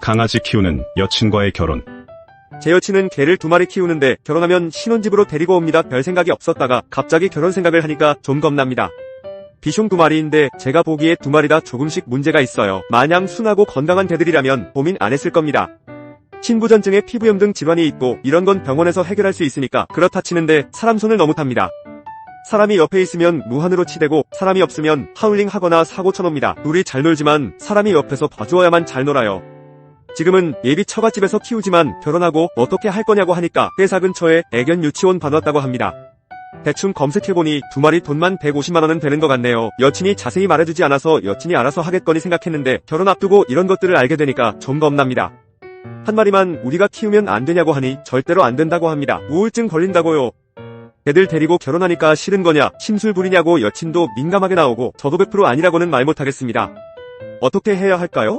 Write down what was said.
강아지 키우는 여친과의 결혼. 제 여친은 개를 두 마리 키우는데 결혼하면 신혼집으로 데리고 옵니다. 별 생각이 없었다가 갑자기 결혼 생각을 하니까 좀 겁납니다. 비숑 두 마리인데 제가 보기에 두 마리 다 조금씩 문제가 있어요. 마냥 순하고 건강한 개들이라면 고민 안 했을 겁니다. 신부전증에 피부염 등 질환이 있고 이런 건 병원에서 해결할 수 있으니까 그렇다 치는데 사람 손을 너무 탑니다. 사람이 옆에 있으면 무한으로 치대고 사람이 없으면 하울링 하거나 사고 쳐놉니다. 둘이 잘 놀지만 사람이 옆에서 봐주어야만 잘 놀아요. 지금은 예비 처갓집에서 키우지만 결혼하고 어떻게 할 거냐고 하니까 회사 근처에 애견 유치원 받았다고 합니다. 대충 검색해보니 두 마리 돈만 150만원은 되는 것 같네요. 여친이 자세히 말해주지 않아서 여친이 알아서 하겠거니 생각했는데 결혼 앞두고 이런 것들을 알게 되니까 좀 겁납니다. 한 마리만 우리가 키우면 안 되냐고 하니 절대로 안 된다고 합니다. 우울증 걸린다고요. 애들 데리고 결혼하니까 싫은 거냐, 심술 부리냐고 여친도 민감하게 나오고 저도 100% 아니라고는 말 못하겠습니다. 어떻게 해야 할까요?